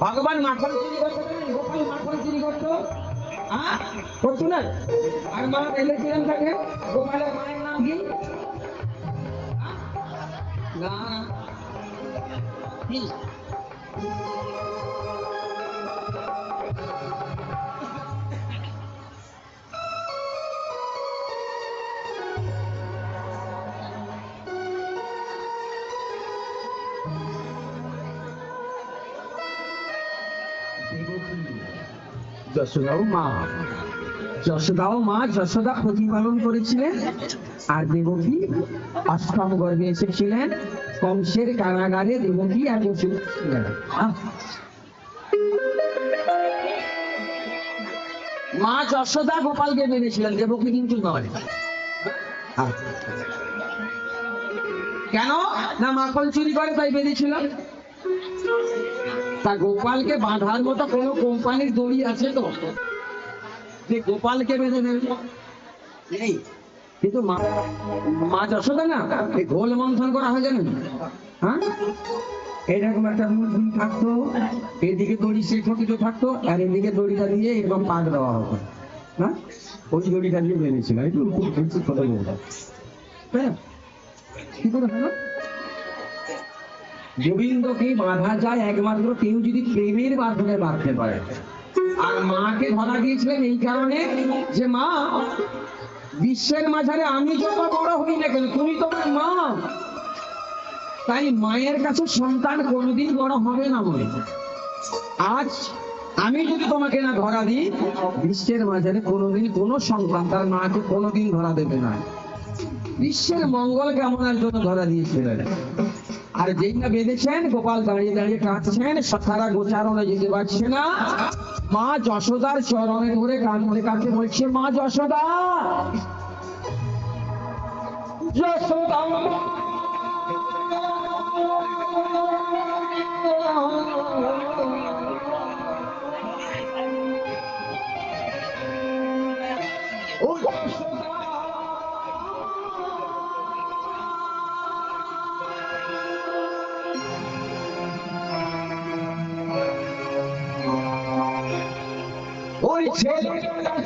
ভগবান মাখন চুরি করতো গোপাল মাখন চুরি করতো? করতো না? আর মা এনেছিলেন তাকে গোপালের মায়ের নাম কি? না যশোদাও মা যশোদাও মা যশোদা প্রতিপালন করেছিলেন। আর দেবকী অষ্টম গর্ভে এসেছিলেন। কংসের কারাগারে দেবকী মা যশোদা গোপালকে বেঁধেছিলেন দেবকী কিন্তু নয়। কেন? না মাখন চুরি করে তাই বেঁধেছিলাম তা গোপালকে বাঁধার মতো কোনো কোম্পানির দড়ি আছে তো? যে গোপালকে বেঁধে দেবে নেই। কিন্তু মা যশোদা না? এই ঘোল মন্থন করা হয় জানেন? হ্যাঁ? এরকম একটা মূর্তি থাকতো, এদিকে দড়ি সে খটিত থাকতো, আর এদিকে দড়িটা দিয়ে এরকম পাক দেওয়া হতো। হ্যাঁ? ওই দড়িটা দিয়ে বেঁধেছিল। একটু কথা বলতো হ্যাঁ? কি করে হলো? গোবিন্দকে বাঁধা যায় একমাত্র কেউ যদি প্রেমের মাধ্যমে বাঁধতে পারে। আর মাকে ধরা দিয়েছিলেন এই কারণে যে মা, বিশ্বের মাঝারে আমি যত বড় হই না কেন, তুমি তোমার মা। তাই মায়ের কাছে সন্তান কোনোদিন বড় হবে না বলে। আজ আমি যদি তোমাকে না ধরা দিই, বিশ্বের মাঝারে কোনোদিন কোনো সন্তান তার মাকে কোনোদিন ধরা দেবে না। বিশ্বের মঙ্গল কামনার জন্য ধরা দিয়েছিলেন? আর যেই না বেঁধেছেন, গোপাল দাঁড়িয়ে দাঁড়িয়ে কাঁদছেন সারা গোচারণে যেতে পারছে না। মা যশোদার চরণে ধরে কাঁদতে কাঁদতে বলছে, মা যশোদা যশোদা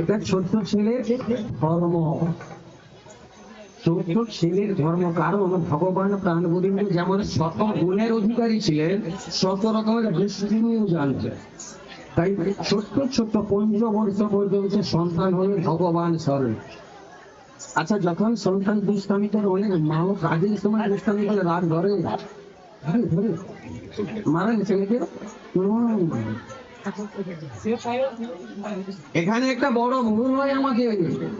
এটা ছোট্ট ছেলের ধর্ম। ছোট্ট ছেলের ধর্ম কারণ ভগবান প্রাণ গোবিন্দ যেমন শত গুণের অধিকারী ছিলেন শত রকমের দৃষ্টিও জানতেন। তাই ছোট্ট ছোট্ট পঞ্চবর্ষ পর্যন্ত সন্তান হলেন ভগবান স্বরূপ। আচ্ছা যখন সন্তান দুষ্টামি অনেক মাও কাজের সময় দুষ্টামি রাগ ধরে ধরে, ধরে। এখানে একটা বড় ভুল হয় আমাদের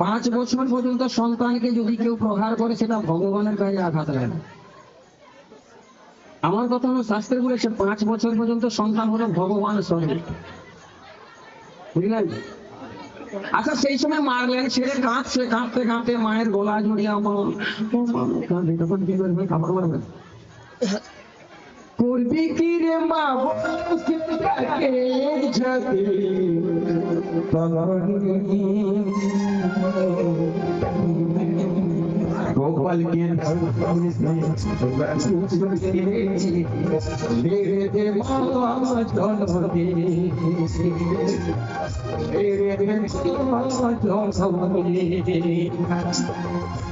পাঁচ বছর পর্যন্ত সন্তানকে যদি কেউ প্রহার করে, সেটা ভগবানের গায়ে আঘাত লাগে আমার কথা হলো, শাস্ত্রে বলেছে, পাঁচ বছর পর্যন্ত সন্তান হলো ভগবান স্বরূপ বুঝলেন? আচ্ছা সেই সময় মারলেন, ছেলে কাঁদছে, কাঁদতে কাঁদতে মায়ের গলা জড়িয়ে আমার তখন কি করবে? খাবার করবি কি রে মা বলকে যাবে গোপালকে মেরে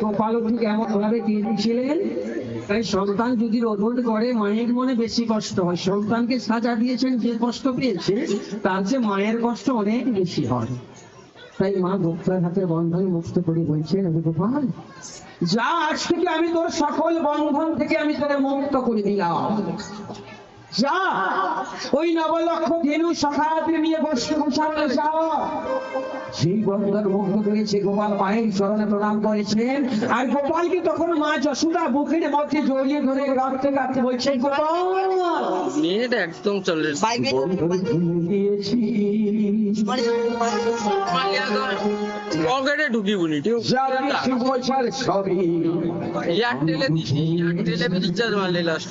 গোপালকে এমন ভাবে দিয়ে দিয়েছিলেন সন্তান যদি রোধন করে, মায়ের মনে বেশি কষ্ট হয়। সন্তানকে সাজা দিয়েছেন যে কষ্ট পেয়েছে তার চেয়ে মায়ের কষ্ট অনেক বেশি হয়। তাই মা ভক্তার হাতে বন্ধন মুক্ত করে বলছেন গোপাল যা আজ থেকে আমি তোর সকল বন্ধন থেকে আমি তোরে মুক্ত করে দিলাম। যা ওই নবলক্ষ ধেনু সখাতে নিয়ে বসে বসাতে যা। সেই বন্ধন মুক্ত করেছে গোপাল মায়ের চরণে প্রণাম করেছেন আর গোপালকে তখন মা যশোদা বুকের মধ্যে জড়িয়ে ধরে গোপাল একদম চলে দিয়েছি। পকেটে ঢুকি বুনি ঠিক এয়ারটেলে দিছি এয়ারটেলে রিচার্জ মারলে লাস্ট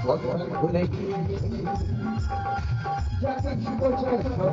গোপাল যা জানি জানি গোপাল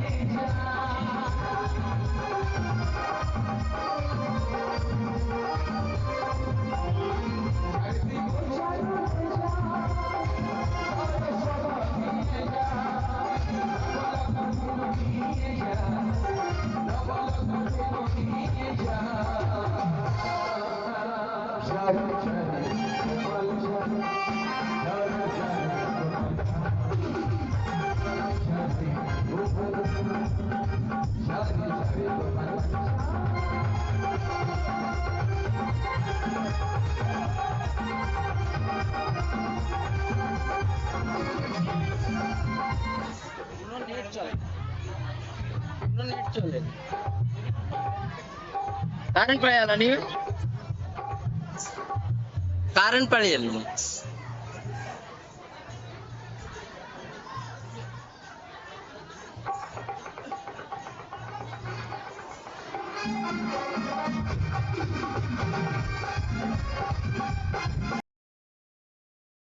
కూర్చోండి కారణపడేయాలని కారణపడేయాలి